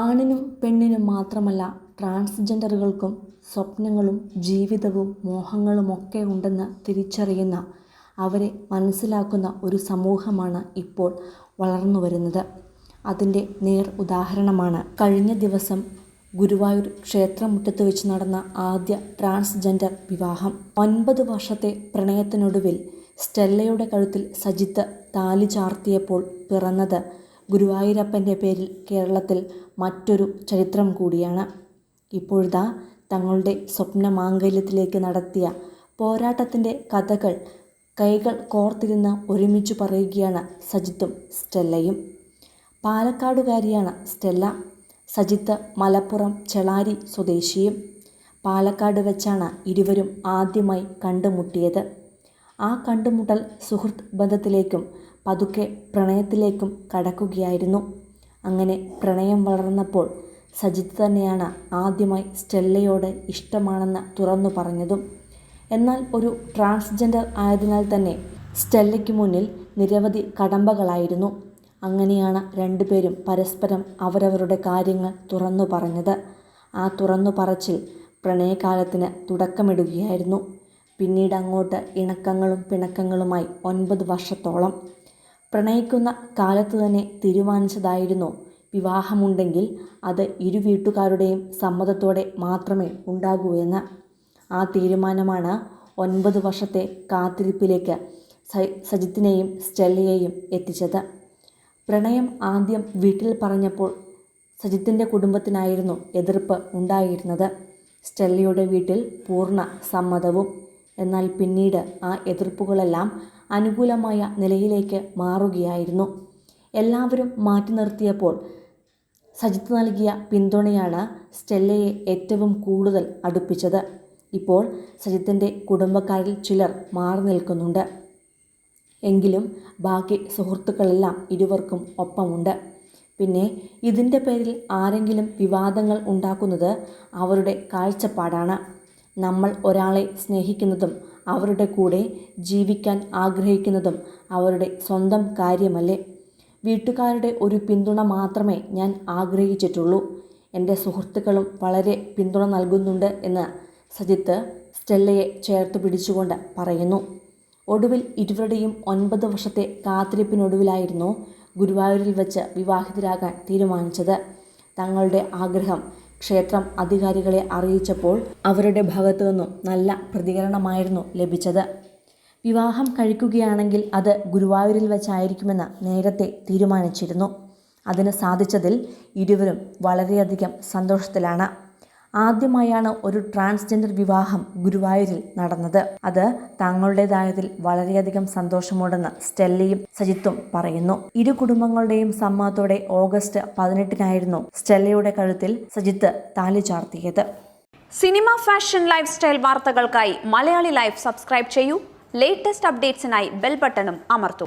ആണിനും പെണ്ണിനും മാത്രമല്ല ട്രാൻസ്ജെൻഡറുകൾക്കും സ്വപ്നങ്ങളും ജീവിതവും മോഹങ്ങളുമൊക്കെ ഉണ്ടെന്ന് തിരിച്ചറിയുന്ന അവരെ മനസ്സിലാക്കുന്ന ഒരു സമൂഹമാണ് ഇപ്പോൾ വളർന്നു വരുന്നത്. അതിന്റെ നേർ ഉദാഹരണമാണ്. കഴിഞ്ഞ ദിവസം ഗുരുവായൂർ ക്ഷേത്രമുറ്റത്ത് വെച്ച് നടന്ന ആദ്യ ട്രാൻസ്ജെൻഡർ വിവാഹം. ഒൻപത് വർഷത്തെ പ്രണയത്തിനൊടുവിൽ സ്റ്റെല്ലയുടെ കഴുത്തിൽ സജിത്ത് താലി ചാർത്തിയപ്പോൾ പിറന്നത് ഗുരുവായൂരപ്പന്റെ പേരിൽ കേരളത്തിൽ മറ്റൊരു ചരിത്രം കൂടിയാണ്. ഇപ്പോഴിതാ തങ്ങളുടെ സ്വപ്ന മാംഗല്യത്തിലേക്ക് നടത്തിയ പോരാട്ടത്തിന്റെ കഥകൾ കൈകൾ കോർത്തിരുന്ന് ഒരുമിച്ച് പറയുകയാണ് സജിത്തും സ്റ്റെല്ലയും. പാലക്കാടുകാരിയാണ് സ്റ്റെല്ല. സജിത്ത് മലപ്പുറം ചെളാരി സ്വദേശിയും. പാലക്കാട് വെച്ചാണ് ഇരുവരും ആദ്യമായി കണ്ടുമുട്ടിയത്. ആ കണ്ടുമുട്ടൽ സുഹൃത്ത് ബന്ധത്തിലേക്കും പതുക്കെ പ്രണയത്തിലേക്കും കടക്കുകയായിരുന്നു. അങ്ങനെ പ്രണയം വളർന്നപ്പോൾ സജിത്ത് തന്നെയാണ് ആദ്യമായി സ്റ്റെല്ലയോട് ഇഷ്ടമാണെന്ന് തുറന്നു പറഞ്ഞതും. എന്നാൽ ഒരു ട്രാൻസ്ജെൻഡർ ആയതിനാൽ തന്നെ സ്റ്റെല്ലയ്ക്ക് മുന്നിൽ നിരവധി കടമ്പകളായിരുന്നു. അങ്ങനെയാണ് രണ്ടുപേരും പരസ്പരം അവരവരുടെ കാര്യങ്ങൾ തുറന്നു പറഞ്ഞത്. ആ തുറന്നു പറച്ചിൽ പ്രണയകാലത്തിന് തുടക്കമിടുകയായിരുന്നു. പിന്നീട് അങ്ങോട്ട് ഇണക്കങ്ങളും പിണക്കങ്ങളുമായി ഒൻപത് വർഷത്തോളം. പ്രണയിക്കുന്ന കാലത്ത് തന്നെ തീരുമാനിച്ചതായിരുന്നു. വിവാഹമുണ്ടെങ്കിൽ അത് ഇരു വീട്ടുകാരുടെയും സമ്മതത്തോടെ മാത്രമേ ഉണ്ടാകൂ എന്ന്. ആ തീരുമാനമാണ് ഒൻപത് വർഷത്തെ കാത്തിരിപ്പിലേക്ക് സജിത്തിനെയും സ്റ്റെല്ലയെയും എത്തിച്ചത്. പ്രണയം ആദ്യം വീട്ടിൽ പറഞ്ഞപ്പോൾ സജിത്തിന്റെ കുടുംബത്തിനായിരുന്നു എതിർപ്പ് ഉണ്ടായിരുന്നത്. സ്റ്റെല്ലയുടെ വീട്ടിൽ പൂർണ സമ്മതവും എന്നാൽ പിന്നീട് ആ എതിർപ്പുകളെല്ലാം അനുകൂലമായ നിലയിലേക്ക് മാറുകയായിരുന്നു. എല്ലാവരും മാറ്റി നിർത്തിയപ്പോൾ സജിത്ത് നൽകിയ പിന്തുണയാണ് സ്റ്റെല്ലയെ ഏറ്റവും കൂടുതൽ അടുപ്പിച്ചത്. ഇപ്പോൾ സജിത്തിന്റെ കുടുംബക്കാരിൽ ചിലർ മാറി നിൽക്കുന്നുണ്ട്. എങ്കിലും ബാക്കി സുഹൃത്തുക്കളെല്ലാം ഇരുവർക്കും ഒപ്പമുണ്ട്. പിന്നെ ഇതിന്റെ പേരിൽ ആരെങ്കിലും വിവാദങ്ങൾ ഉണ്ടാക്കുന്നത് അവരുടെ കാഴ്ചപ്പാടാണ്. നമ്മൾ ഒരാളെ സ്നേഹിക്കുന്നതും അവരുടെ കൂടെ ജീവിക്കാൻ ആഗ്രഹിക്കുന്നതും അവരുടെ സ്വന്തം കാര്യമല്ലേ? വീട്ടുകാരുടെ ഒരു പിന്തുണ മാത്രമേ ഞാൻ ആഗ്രഹിച്ചിട്ടുള്ളൂ. എന്റെ സുഹൃത്തുക്കളും വളരെ പിന്തുണ നൽകുന്നുണ്ട് എന്ന് സജിത്ത് സ്റ്റെല്ലയെ ചേർത്ത് പിടിച്ചുകൊണ്ട് പറയുന്നു. ഒടുവിൽ ഇരുവരുടെയും ഒൻപത് വർഷത്തെ കാത്തിരിപ്പിനൊടുവിലായിരുന്നു ഗുരുവായൂരിൽ വെച്ച് വിവാഹിതരാകാൻ തീരുമാനിച്ചത്. തങ്ങളുടെ ആഗ്രഹം ക്ഷേത്രം അധികാരികളെ അറിയിച്ചപ്പോൾ അവരുടെ ഭാഗത്തു നിന്നും നല്ല പ്രതികരണമായിരുന്നു ലഭിച്ചത്. വിവാഹം കഴിക്കുകയാണെങ്കിൽ അത് ഗുരുവായൂരിൽ വെച്ചായിരിക്കുമെന്ന് നേരത്തെ തീരുമാനിച്ചിരുന്നു. അതിന് സാധിച്ചതിൽ ഇരുവരും വളരെയധികം സന്തോഷത്തിലാണ്. ആദ്യമായാണ് ഒരു ട്രാൻസ്ജെൻഡർ വിവാഹം ഗുരുവായൂരിൽ നടന്നത്. അത് തങ്ങളുടേതായതിൽ വളരെയധികം സന്തോഷമുണ്ടെന്ന് സ്റ്റെല്ലയും സജിത്തും പറയുന്നു. ഇരു കുടുംബങ്ങളുടെയും സമ്മതത്തോടെ ഓഗസ്റ്റ് പതിനെട്ടിനായിരുന്നു സ്റ്റെല്ലയുടെ കഴുത്തിൽ സജിത്ത് താലി ചാർത്തിയത്. സിനിമ ഫാഷൻ ലൈഫ് സ്റ്റൈൽ വാർത്തകൾക്കായി മലയാളി ലൈഫ് സബ്സ്ക്രൈബ് ചെയ്യൂ. ലേറ്റസ്റ്റ് അപ്ഡേറ്റ്സിനായി ബെൽ ബട്ടണും അമർത്തും.